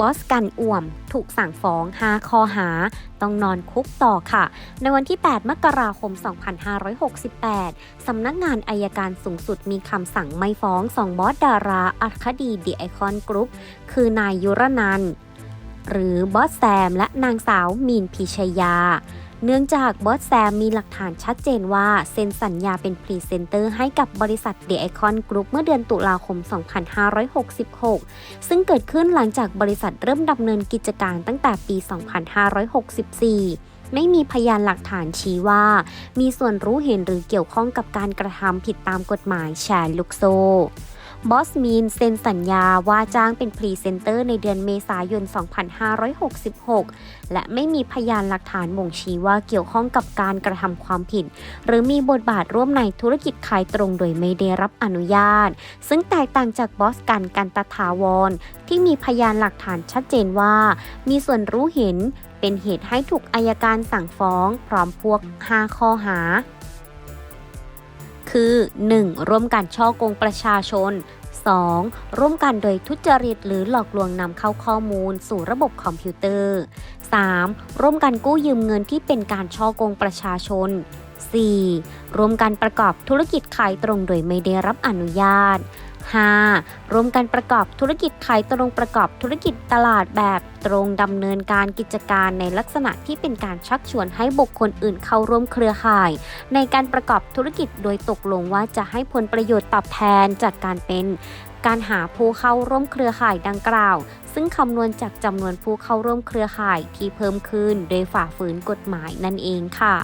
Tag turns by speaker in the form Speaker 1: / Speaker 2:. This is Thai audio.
Speaker 1: บอสกันอ่วม ถูกสั่งฟ้อง 5 ข้อหา ต้องนอนคุกต่อค่ะ ในวันที่ 8 มกราคม 2568 สำนักงานอายการสูงสุดมีคำสั่งไม่ฟ้องสองบอสดาราอัคดีดีไอคอนกรุ๊ป คือนายยุรนัน หรือบอสแซม และนางสาวมีนพิชยา เนื่องจากบอสแซมมีหลักฐานชัดเจนว่า เซ็นสัญญาเป็นพรีเซนเตอร์ให้กับบริษัทเด e ไอคอนกรุ๊ปเมื่อเดือนตุลาคม 2566 ซึ่งเกิดขึ้นหลังจากบริษัทเริ่มดำเนินกิจการตั้งแต่ปี 2564ไม่มีพยานหลักฐานชี้ว่า มีส่วนรู้เห็นหรือเกี่ยวข้องกับการกระทำผิดตามกฎหมายแชร์ลูกโซ่ บอสมีนเซ็นสัญญาว่าจ้างเป็นพรีเซนเตอร์ในเดือนเมษายน 2566 และไม่มีพยานหลักฐานบ่งชี้ว่าเกี่ยวข้องกับการกระทำความผิด หรือมีบทบาทร่วมในธุรกิจขายตรงโดยไม่ได้รับอนุญาต ซึ่งแตกต่างจากบอสกันกันตถาวร ที่มีพยานหลักฐานชัดเจนว่า มีส่วนรู้เห็นเป็นเหตุให้ถูกอายการสั่งฟ้อง พร้อมพวก 5 ข้อหา คือ 1. ร่วมกันช่อกงประชาชน 2. ร่วมกันโดยทุจริตหรือหลอกลวงนำเข้าข้อมูลสู่ระบบคอมพิวเตอร์ 3. ร่วมกันกู้ยืมเงินที่เป็นการช่อกงประชาชน 4. ร่วมกันประกอบธุรกิจขายตรงโดยไม่ได้รับอนุญาต 5. ร่วมกันประกอบธุรกิจขายตรงประกอบธุรกิจตลาดแบบตรงดำเนินการกิจการในลักษณะที่เป็นการชักชวนให้บุคคลอื่นเข้าร่วมเครือข่าย ในการประกอบธุรกิจโดยตกลงว่าจะให้ผลประโยชน์ตอบแทนจากการเป็นการหาผู้เข้าร่วมเครือข่ายดังกล่าว ซึ่งคำนวณจากจำนวนผู้เข้าร่วมเครือข่ายที่เพิ่มขึ้น โดยฝ่าฝืนกฎหมายนั่นเองค่ะ